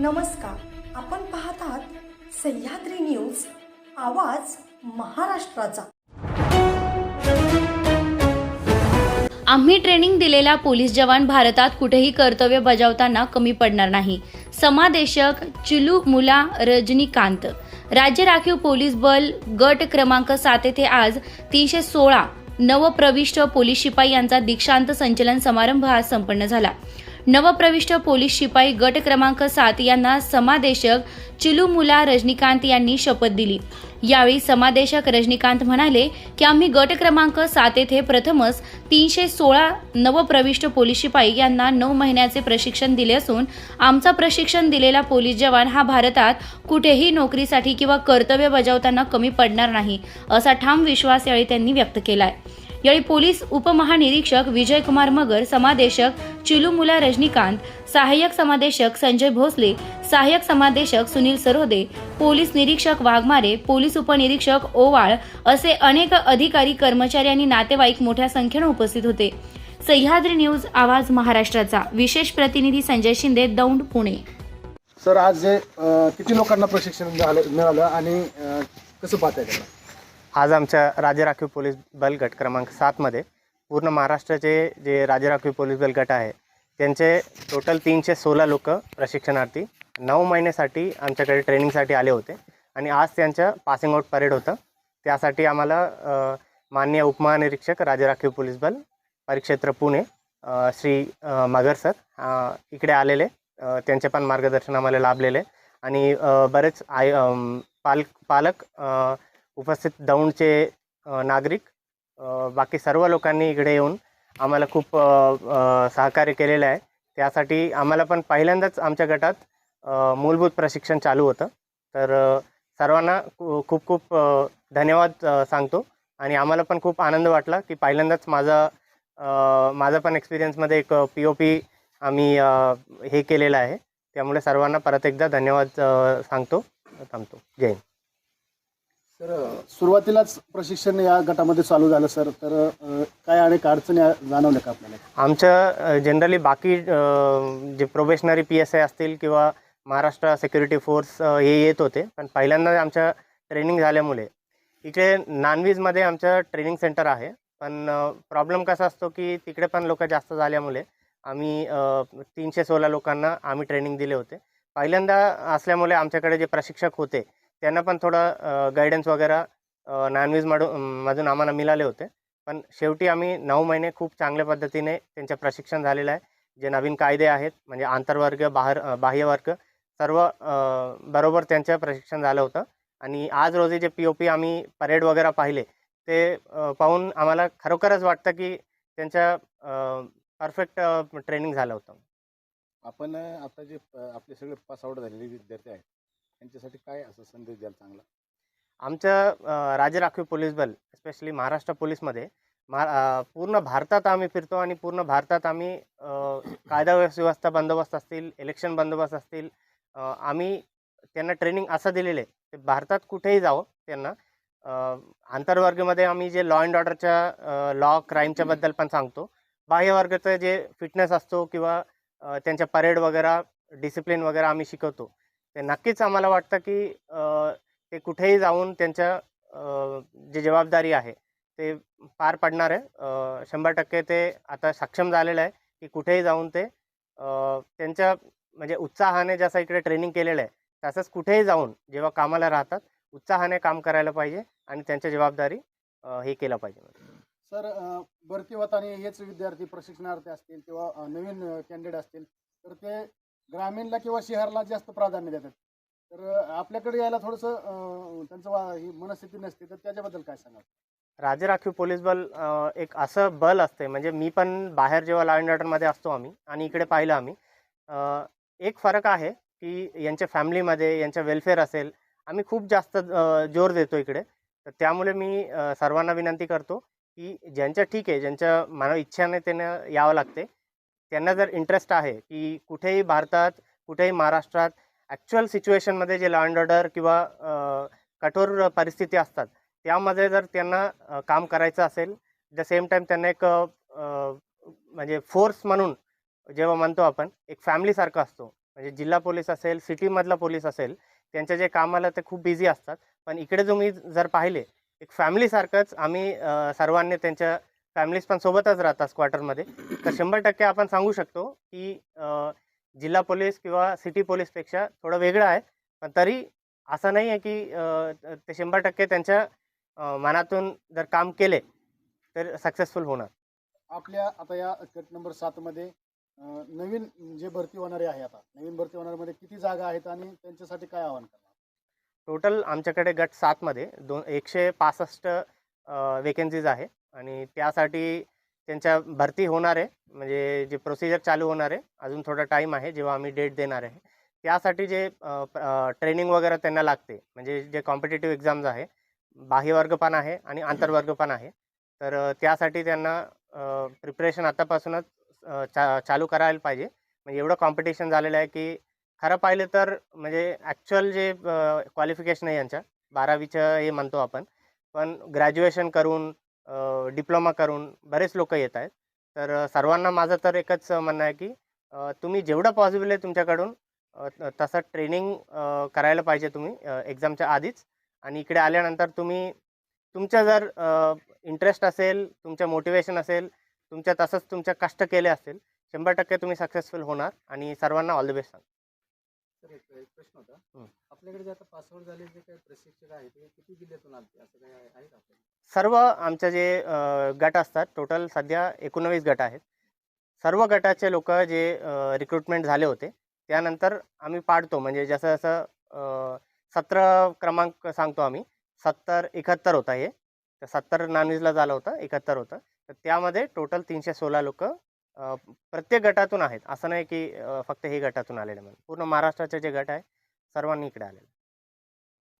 नमस्कार. आपण पाहतात सह्याद्री न्यूज आवाज महाराष्ट्राचा. आम्ही ट्रेनिंग दिलेला पोलीस जवान भारतात कुठेही कर्तव्य बजावताना कमी पडणार नाही. समादेशक चिलू मुला रजनीकांत. राज्य राखीव पोलीस बल गट क्रमांक सात येथे आज तीनशे सोळा नवप्रविष्ट पोलीस शिपाई यांचा दीक्षांत संचलन समारंभ आज संपन्न झाला. नवप्रविष्ट पोलीस शिपाई गट क्रमांक सात यांना समादेशक चिलुमुला रजनीकांत यांनी शपथ दिली. यावेळी समादेशक रजनीकांत म्हणाले की आम्ही गट क्रमांक सात येथे प्रथमच तीनशे सोळा नवप्रविष्ट पोलीस शिपाई यांना नऊ महिन्याचे प्रशिक्षण दिले असून आमचा प्रशिक्षण दिलेला पोलीस जवान हा भारतात कुठेही नोकरीसाठी किंवा कर्तव्य बजावताना कमी पडणार नाही असा ठाम विश्वास यावेळी त्यांनी व्यक्त केलाय. यावेळी पोलीस उपमहानिरीक्षक विजयकुमार मगर समादेशक चिलुमुला रजनीकांत सहाय्यक समादेशक संजय भोसले सहाय्यक समादेशक सुनील सरोदे पोलीस निरीक्षक वाघमारे पोलीस उपनिरीक्षक ओवाळ असे अनेक अधिकारी कर्मचारी आणि नातेवाईक मोठ्या संख्येने उपस्थित होते. सह्याद्री न्यूज आवाज महाराष्ट्राचा. विशेष प्रतिनिधी संजय शिंदे दौंड पुणे. सर आज जे किती लोकांना प्रशिक्षण मिळालं आणि कसं पाहताय त्याला? आज आमच्या राज्य राखीव पोलीस बल गट क्रमांक सातमध्ये पूर्ण महाराष्ट्राचे जे राज्य राखीव पोलीस बल गट आहे त्यांचे टोटल तीनशे सोळा लोक प्रशिक्षणार्थी नऊ महिन्यासाठी आमच्याकडे ट्रेनिंगसाठी आले होते आणि आज त्यांचं पासिंग आउट परेड होतं. त्यासाठी आम्हाला माननीय उपमहानिरीक्षक राज्य राखीव पोलीस बल परिक्षेत्र पुणे श्री मगर सर इकडे आलेले त्यांचे पण मार्गदर्शन आम्हाला लाभलेले आणि बरेच आय पाल पालक उपस्थित दौंडचे नागरिक बाकी सर्व लोकांनी इकडे येऊन आम्हाला खूप सहकार्य केलेलं आहे. त्यासाठी आम्हाला पण पहिल्यांदाच आमच्या गटात मूलभूत प्रशिक्षण चालू होतं. तर सर्वांना खूप खूप धन्यवाद सांगतो. आणि आम्हाला पण खूप आनंद वाटला की पहिल्यांदाच माझा माझा पण एक्सपिरियन्समध्ये एक पी ओ पी आम्ही हे केलेलं आहे. त्यामुळे सर्वांना परत एकदा धन्यवाद सांगतो थांबतो. जय हिंद. सर सुरुवातीलाच प्रशिक्षण या गटामध्ये चालू झालं सर. तर अ, काय अनेक अडचणी आ- जाणवल्या का आपल्याला? आमच्या जनरली बाकी अ, जे प्रोबेशनरी पी एस आय असतील किंवा महाराष्ट्र सिक्युरिटी फोर्स अ, हे येत होते. पण पहिल्यांदा आमच्या ट्रेनिंग झाल्यामुळे इकडे नॉनव्हेजमध्ये आमचं ट्रेनिंग सेंटर आहे. पण प्रॉब्लेम कसा असतो की तिकडे पण लोक जास्त झाल्यामुळे आम्ही अ, तीनशे सोळा लोकांना आम्ही ट्रेनिंग दिले होते. पहिल्यांदा असल्यामुळे आमच्याकडे जे प्रशिक्षक होते त्यांना पण थोडं गायडन्स वगैरे नॉनव्हेज माडू मधून आम्हाला मिळाले होते. पण शेवटी आम्ही नऊ महिने खूप चांगल्या पद्धतीने त्यांचं प्रशिक्षण झालेलं आहे. जे नवीन कायदे आहेत म्हणजे आंतरवर्ग बाहेर बाह्यवर्ग सर्व बरोबर त्यांचं प्रशिक्षण झालं होतं. आणि आज रोजी जे पी ओ पी आम्ही परेड वगैरे पाहिले ते पाहून आम्हाला खरोखरच वाटतं की त्यांच्या परफेक्ट ट्रेनिंग झालं होतं. आपण आता जे आपले सगळे पास आउट झालेले विद्यार्थी आहेत त्यांच्यासाठी काय असं संदेश द्याल चांगला? आमचं अ, राज्य राखीव पोलीस बल स्पेशली महाराष्ट्र पोलीसमध्ये महा अ, पूर्ण भारतात आम्ही फिरतो आणि पूर्ण भारतात आम्ही अ, कायदा व्यवस्था बंदोबस्त असतील इलेक्शन बंदोबस्त असतील अ, आम्ही त्यांना ट्रेनिंग असं दिलेलं आहे. ते भारतात कुठेही जावं त्यांना. अ, आंतरवर्गमध्ये आम्ही जे लॉ अँड ऑर्डरच्या लॉ क्राईमच्याबद्दल पण सांगतो. बाह्यवर्गाचं जे फिटनेस असतो किंवा अ, त्यांच्या परेड वगैरे डिसिप्लिन वगैरे आम्ही शिकवतो. ते नक्कीच आम्हाला वाटतं की ते कुठेही जाऊन त्यांच्या जी जबाबदारी आहे ते पार पाडणार आहे. शंभर टक्के ते आता सक्षम झालेलं आहे की कुठेही जाऊन ते त्यांच्या म्हणजे उत्साहाने जसं इकडे ट्रेनिंग केलेलं आहे तसंच कुठेही जाऊन जेव्हा कामाला राहतात उत्साहाने काम करायला पाहिजे आणि त्यांच्या जबाबदारी हे केलं पाहिजे. सर भरती होताना हेच विद्यार्थी प्रशिक्षणार्थी असतील किंवा नवीन कॅन्डिडेट असतील तर ते ग्रामीणला किंवा शहराला जास्त प्राधान्य देतात. तर आपल्याकडे यायला थोडंसं त्यांचं वा- ही मनस्थिती नसते तर त्याच्याबद्दल काय सांगाल? राज्य राखीव पोलीस बल एक असं बल असते म्हणजे मी पण बाहेर जेव्हा लॉ अँड ऑर्डरमध्ये असतो आम्ही आणि इकडे पाहिलं आम्ही एक फरक आहे की यांच्या फॅमिलीमध्ये यांच्या वेलफेअर असेल आम्ही खूप जास्त जोर देतो इकडे. तर त्यामुळे मी सर्वांना विनंती करतो की ज्यांच्या ठीक आहे ज्यांच्या मना इच्छाने त्यांना यावं लागते त्यांना जर इंटरेस्ट आहे की कुठेही भारतात कुठेही महाराष्ट्रात ॲक्च्युअल सिच्युएशनमध्ये जे लॉ अँड ऑर्डर किंवा कठोर परिस्थिती असतात त्यामध्ये जर त्यांना काम करायचं असेल द सेम टाईम त्यांना एक म्हणजे फोर्स म्हणून जेव्हा म्हणतो आपण एक फॅमिलीसारखं असतो. म्हणजे जिल्हा पोलीस असेल सिटीमधला पोलीस असेल त्यांच्या जे कामाला ते खूप बिझी असतात. पण इकडे तुम्ही जर पाहिले एक फॅमिलीसारखंच आम्ही सर्वांनी त्यांच्या फॅमिलीज पण सोबतच राहतात क्वार्टरमध्ये तर शंभर टक्के आपण सांगू शकतो की जिल्हा पोलीस किंवा सिटी पोलीसपेक्षा थोडं वेगळं आहे. पण तरी असं नाही आहे की ते शंभर टक्के त्यांच्या मनातून जर काम केले तर सक्सेसफुल होणार. आपल्या आता या गट नंबर सातमध्ये नवीन जे भरती होणारे आहे आता नवीन भरती होणाऱ्यामध्ये किती जागा आहेत आणि त्यांच्यासाठी काय आव्हान करणार? टोटल आमच्याकडे गट सातमध्ये दोन एकशे पासष्ट वेकेन्सीज आहे. आणि त्यासाठी त्यांच्या भरती होणार आहे. म्हणजे जे प्रोसिजर चालू होणार आहे. अजून थोडा टाईम आहे जेव्हा आम्ही डेट देणार आहे. त्यासाठी जे ट्रेनिंग वगैरे त्यांना लागते. म्हणजे जे कॉम्पिटेटिव्ह एक्झाम्स आहे बाह्यवर्ग पण आहे आणि आंतरवर्ग पण आहे. तर त्यासाठी त्यांना प्रिपरेशन आतापासूनच चा चालू करायला पाहिजे. म्हणजे एवढं कॉम्पिटिशन झालेलं आहे की खरं पाहिलं तर म्हणजे ॲक्च्युअल जे क्वालिफिकेशन आहे यांच्या बारावीचं हे म्हणतो आपण. पण ग्रॅज्युएशन करून डिप्लोमा करून बरेच लोक येत आहेत. तर सर्वांना माझं तर एकच म्हणणं आहे की तुम्ही जेवढं पॉसिबल आहे तुमच्याकडून तसं ट्रेनिंग करायला पाहिजे तुम्ही एक्झामच्या आधीच. आणि इकडे आल्यानंतर तुम्ही तुमचं जर इंटरेस्ट असेल तुमचं मोटिवेशन असेल तुमच्या तसंच तुमच्या कष्ट केले असेल शंभर टक्के तुम्ही सक्सेसफुल होणार. आणि सर्वांना ऑल द बेस्ट सांग सर एक एक प्रश्न होता. आपल्याकडे जे आता पासवर्ड झाले जे काही प्रशिक्षक आहेत ते किती जिल्ह्यातून आले असं काही आहे का सर्व आमचे जे गट असतात टोटल सध्या एकोणवीस गट आहेत. सर्व गटाचे लोक जे रिक्रुटमेंट झाले होते त्यानंतर आम्ही पाडतो. म्हणजे जसं जसं सतरा क्रमांक सांगतो आम्ही. सत्तर एकाहत्तर होता हे. तर सत्तर नॉनव्हेजला झालं होतं एकाहत्तर होतं. तर त्यामध्ये टोटल तीनशे सोळा लोक प्रत्येक गटातून आहेत. असं नाही की फक्त हे गटातून आलेले म्हणून पूर्ण महाराष्ट्राचे जे गट आहे सर्वांनी इकडे आलेले